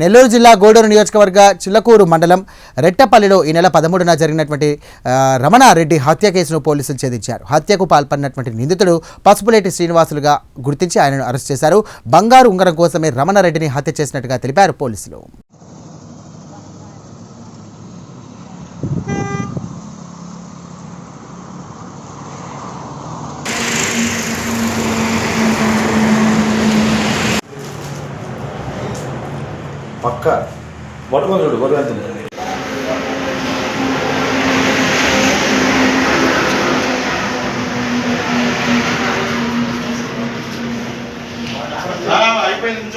నెల్లూరు జిల్లా గూడూరు నియోజకవర్గ చిల్లకూరు మండలం రెట్టపల్లిలో ఈ నెల పదమూడున జరిగినటువంటి రమణారెడ్డి హత్య కేసును పోలీసులు ఛేదించారు. హత్యకు పాల్పడినటువంటి నిందితుడు పసుపులేటి శ్రీనివాసులుగా గుర్తించి ఆయనను అరెస్ట్ చేశారు. బంగారు ఉంగరం కోసమే రమణారెడ్డిని హత్య చేసినట్టుగా తెలిపారు పోలీసులు. పక్క పట్టుకొని చూడు బరువు ఎంత ఉంది. అయిపోయింది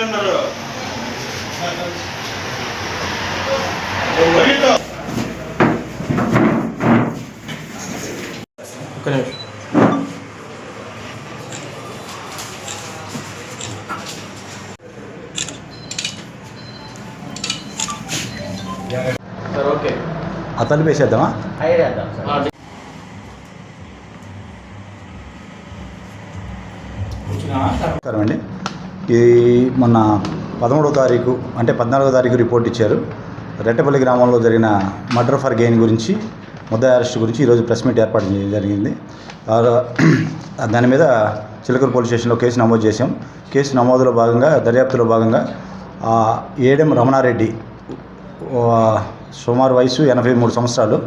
తలుపు వేసేద్దామా? నమస్కారం అండి ఈ మొన్న పదమూడవ తారీఖు అంటే పద్నాలుగో తారీఖు రిపోర్ట్ ఇచ్చారు. రెట్టపల్లి గ్రామంలో జరిగిన మర్డర్ ఫర్ గెయిన్ గురించి ముద్దాయి అరెస్ట్ గురించి ఈరోజు ప్రెస్ మీట్ ఏర్పాటు చేయడం జరిగింది. దాని మీద చిలకూరు పోలీస్ స్టేషన్లో కేసు నమోదు చేశాం. కేసు నమోదులో భాగంగా దర్యాప్తులో భాగంగా ఏడెం రమణారెడ్డి సుమారు వయసు ఎనభై మూడు సంవత్సరాలు.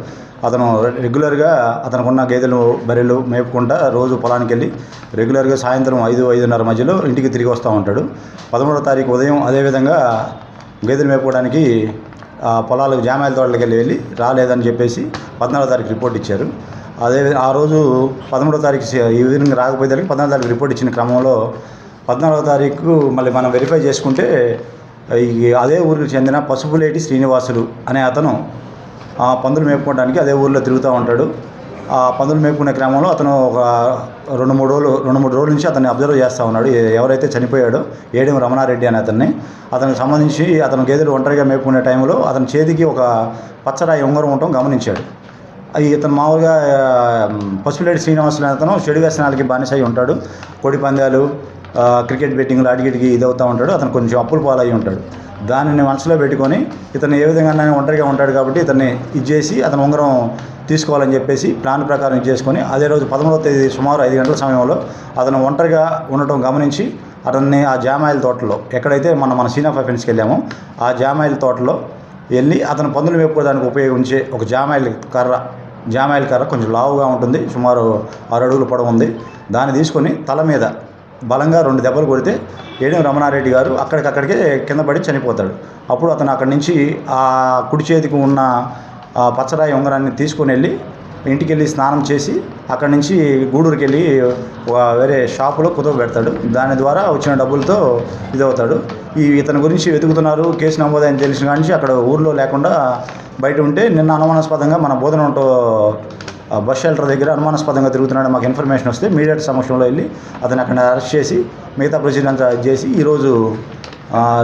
అతను రెగ్యులర్గా అతనుకున్న గేదెలు బర్రెలు మేపుకుంటా రోజు పొలానికి వెళ్ళి రెగ్యులర్గా సాయంత్రం ఐదు ఐదున్నర మధ్యలో ఇంటికి తిరిగి వస్తూ ఉంటాడు. పదమూడో తారీఖు ఉదయం అదేవిధంగా గేదెలు మేపుకోవడానికి ఆ పొలాలకు జామాయిల తోటలకు వెళ్ళి వెళ్ళి రాలేదని చెప్పేసి పద్నాలుగో తారీఖు రిపోర్ట్ ఇచ్చారు. అదే ఆ రోజు పదమూడో తారీఖు ఈ ఈవినింగ్ రాకపోయేదానికి పద్నాలుగో తారీఖు రిపోర్ట్ ఇచ్చిన క్రమంలో పద్నాలుగో తారీఖు మళ్ళీ మనం వెరిఫై చేసుకుంటే అదే ఊరికి చెందిన పసుపులేటి శ్రీనివాసులు అనే అతను ఆ పందులు మేపుకోవడానికి అదే ఊరిలో తిరుగుతూ ఉంటాడు. ఆ పందులు మేపుకునే క్రమంలో అతను ఒక రెండు మూడు రోజులు రెండు మూడు రోజుల నుంచి అతన్ని అబ్జర్వ్ చేస్తూ ఉన్నాడు. ఎవరైతే చనిపోయాడో ఏడెం రమణారెడ్డి అనే అతన్ని. అతనికి సంబంధించి అతను గేదెలు ఒంటరిగా మేపుకునే టైంలో అతని చేతికి ఒక పచ్చరాయి ఉంగరం ఉండటం గమనించాడు. ఇతను మామూలుగా పసుపులేటి శ్రీనివాసులు అతను చెడు వ్యసనాలకి బానిస అయి ఉంటాడు. కోడి పందాలు క్రికెట్ బెట్టింగ్లు అడిగిడికి ఇదవుతూ ఉంటాడు. అతను కొంచెం అప్పులు పాలయ్యి ఉంటాడు. దానిని మనసులో పెట్టుకొని ఇతను ఏ విధంగా ఒంటరిగా ఉంటాడు కాబట్టి ఇతన్ని ఇది చేసి అతను ఉంగరం తీసుకోవాలని చెప్పేసి ప్లాన్ ప్రకారం ఇది చేసుకొని అదే రోజు పదమూడవ తేదీ సుమారు ఐదు గంటల సమయంలో అతను ఒంటరిగా ఉండటం గమనించి అతన్ని ఆ జామాయిల తోటలో ఎక్కడైతే మనం మన సీన్ ఆఫ్ అఫెన్స్కి వెళ్ళామో ఆ జామాయిల తోటలో వెళ్ళి అతను పందులు మేపుకోవడానికి ఉపయోగించే ఒక జామాయిల కర్ర జామాయిల కర్ర కొంచెం లావుగా ఉంటుంది. సుమారు ఆరు అడుగులు పొడవు ఉంది. దాన్ని తీసుకొని తల మీద బలంగా రెండు దెబ్బలు కొడితే ఏడెం రమణారెడ్డి గారు అక్కడికక్కడికే కింద పడి చనిపోతాడు. అప్పుడు అతను అక్కడి నుంచి ఆ కుడి చేతికి ఉన్న పచ్చరాయి ఉంగరాన్ని తీసుకొని వెళ్ళి ఇంటికి వెళ్ళి స్నానం చేసి అక్కడి నుంచి గూడూరుకి వెళ్ళి వేరే షాపులో కుదవ పెడతాడు. దాని ద్వారా వచ్చిన డబ్బులతో ఇదవుతాడు. ఈ ఇతని గురించి వెతుకుతున్నారు కేసు నమోదని తెలిసిన కానీ అక్కడ ఊర్లో లేకుండా బయట ఉంటే నిన్న అనుమానాస్పదంగా మన బోధన బస్ షెల్టర్ దగ్గర అనుమానాస్పదంగా తిరుగుతున్నాడు మాకు ఇన్ఫర్మేషన్ వస్తే మీడియా సమక్షంలో వెళ్ళి అతను అక్కడ అరెస్ట్ చేసి మిగతా ప్రొసీజర్ అంతా చేసి ఈరోజు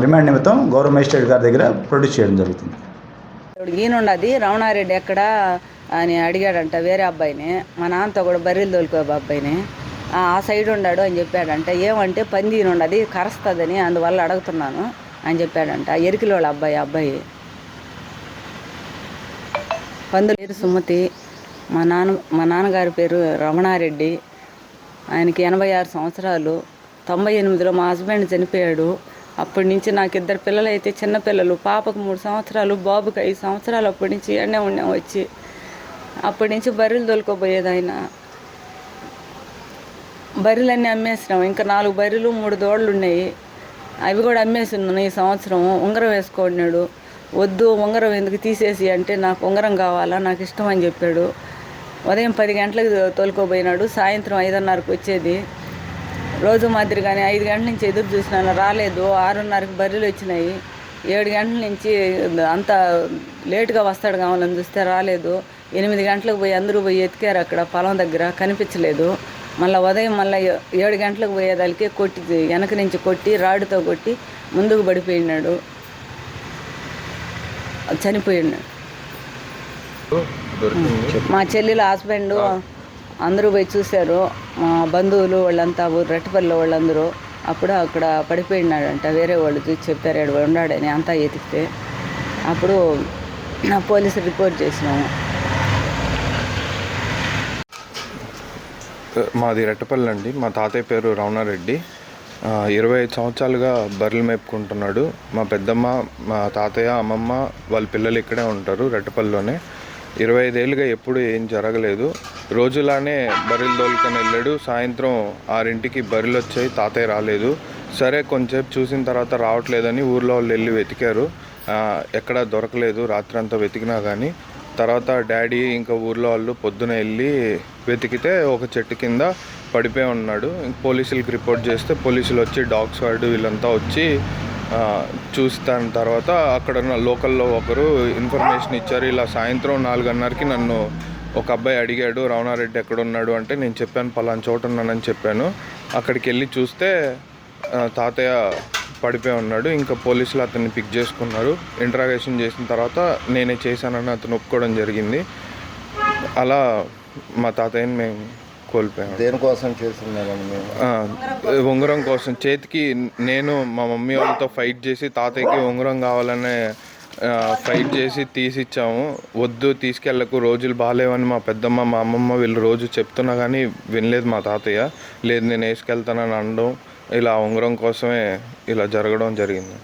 రిమాండ్ నిమిత్తం గౌరవ మేజిస్ట్రేట్ గారి దగ్గర ప్రొడ్యూస్ చేయడం జరుగుతుంది. ఈయనుండది రమణారెడ్డి ఎక్కడ అని అడిగాడంట వేరే అబ్బాయిని. మా నాన్నతో కూడా బర్రెలు తోలుకో అబ్బాయిని. ఆ సైడ్ ఉన్నాడు అని చెప్పాడంట. ఏమంటే పంది ఉన్నది కరుస్తుందని అందువల్ల అడుగుతున్నాను అని చెప్పాడంట. ఎరికిలోళ్ళ అబ్బాయి ఆ అబ్బాయి. పందులు సుమతి. మా నాన్న మా నాన్నగారి పేరు రమణారెడ్డి. ఆయనకి ఎనభై ఆరు సంవత్సరాలు. తొంభై ఎనిమిదిలో మా హస్బెండ్ చనిపోయాడు. అప్పటి నుంచి నాకు ఇద్దరు పిల్లలు అయితే చిన్నపిల్లలు పాపకు మూడు సంవత్సరాలు బాబుకి ఐదు సంవత్సరాలు అప్పటి నుంచి ఎండే ఉండే వచ్చి. అప్పటి నుంచి బర్రెలు తోలుకోబోయేది ఆయన. బర్రెలన్నీ అమ్మేసినాం. ఇంకా నాలుగు బర్రెలు మూడు దోళ్ళు ఉన్నాయి. అవి కూడా అమ్మేసిన్నాను ఈ సంవత్సరం. ఉంగరం వేసుకున్నాడు వద్దు ఉంగరం ఎందుకు తీసేసి అంటే నాకు ఉంగరం కావాలా నాకు ఇష్టం అని చెప్పాడు. ఉదయం పది గంటలకు తోలుకోబోయినాడు. సాయంత్రం ఐదున్నరకు వచ్చేది. రోజు మాదిరిగానే ఐదు గంటల నుంచి ఎదురు చూసినాను. రాలేదు. ఆరున్నరకు బర్రెలు వచ్చినాయి. ఏడు గంటల నుంచి అంత లేటుగా వస్తాడు కావాలని చూస్తే రాలేదు. ఎనిమిది గంటలకు పోయి అందరూ పోయి ఎతికారు అక్కడ పొలం దగ్గర. కనిపించలేదు. మళ్ళీ ఉదయం మళ్ళీ ఏడు గంటలకు పోయేదానికి కొట్టి వెనక నుంచి కొట్టి రాడుతో కొట్టి ముందుకు పడిపోయినాడు. చనిపోయినాడు. మా చెల్లెల హస్బెండ్ అందరూ పోయి చూశారు. మా బంధువులు వాళ్ళంతా ఊరు రెట్టపల్లి వాళ్ళందరూ అప్పుడు అక్కడ పడిపోయినాడంట. వేరే వాళ్ళు చూసి చెప్పారు ఆడు ఉన్నాడని. అంతా ఎతికితే అప్పుడు పోలీసు రిపోర్ట్ చేసినాము. మాది రెట్టపల్లి అండి. మా తాతయ్య పేరు రమణారెడ్డి. ఇరవై ఐదు సంవత్సరాలుగా బర్రెలు మేపుకుంటున్నాడు. మా పెద్దమ్మ మా తాతయ్య అమ్మమ్మ వాళ్ళ పిల్లలు ఇక్కడే ఉంటారు రెట్టపల్లిలోనే. ఇరవై ఐదేళ్ళుగా ఎప్పుడు ఏం జరగలేదు. రోజులానే బర్రెలు దోలుకొని వెళ్ళాడు. సాయంత్రం ఆరింటికి బర్రెలు వచ్చాయి. తాతయ్య రాలేదు. సరే కొంచెంసేపు చూసిన తర్వాత రావట్లేదని ఊర్లో వాళ్ళు వెళ్ళి వెతికారు. ఎక్కడ దొరకలేదు. రాత్రి అంతా వెతికినా కానీ తర్వాత డాడీ ఇంకా ఊర్లో వాళ్ళు పొద్దున వెళ్ళి వెతికితే ఒక చెట్టు కింద పడిపోయి ఉన్నాడు. ఇంక పోలీసులకి రిపోర్ట్ చేస్తే పోలీసులు వచ్చి డాగ్స్ వాడు వీళ్ళంతా వచ్చి చూస్తాను చూసిన తర్వాత అక్కడ ఉన్న లోకల్లో ఒకరు ఇన్ఫర్మేషన్ ఇచ్చారు. ఇలా సాయంత్రం నాలుగున్నరకి నన్ను ఒక అబ్బాయి అడిగాడు రావణారెడ్డి ఎక్కడ ఉన్నాడు అంటే నేను చెప్పాను పలానా చోట ఉన్నానని చెప్పాను. అక్కడికి వెళ్ళి చూస్తే తాతయ్య పడిపోయి ఉన్నాడు. ఇంకా పోలీసులు అతన్ని పిక్ చేసుకున్నారు. ఇంటరాగేషన్ చేసిన తర్వాత నేనే చేశానని అతను ఒప్పుకోవడం జరిగింది. అలా మా తాతయ్యని మేము కోల్పోయాము దేనికోసం చేస్తున్నారని మేము ఉంగరం కోసం. చేతికి నేను మా మమ్మీ వాళ్ళతో ఫైట్ చేసి తాతయ్యకి ఉంగరం కావాలనే ఫైట్ చేసి తీసిచ్చాము. వద్దు తీసుకెళ్ళకు రోజులు బాగాలేవని మా పెద్దమ్మ మా అమ్మమ్మ వీళ్ళు రోజు చెప్తున్నా కానీ వినలేదు మా తాతయ్య. లేదు నేను వేసుకెళ్తానని అనడం ఇలా ఉంగరం కోసమే ఇలా జరగడం జరిగింది.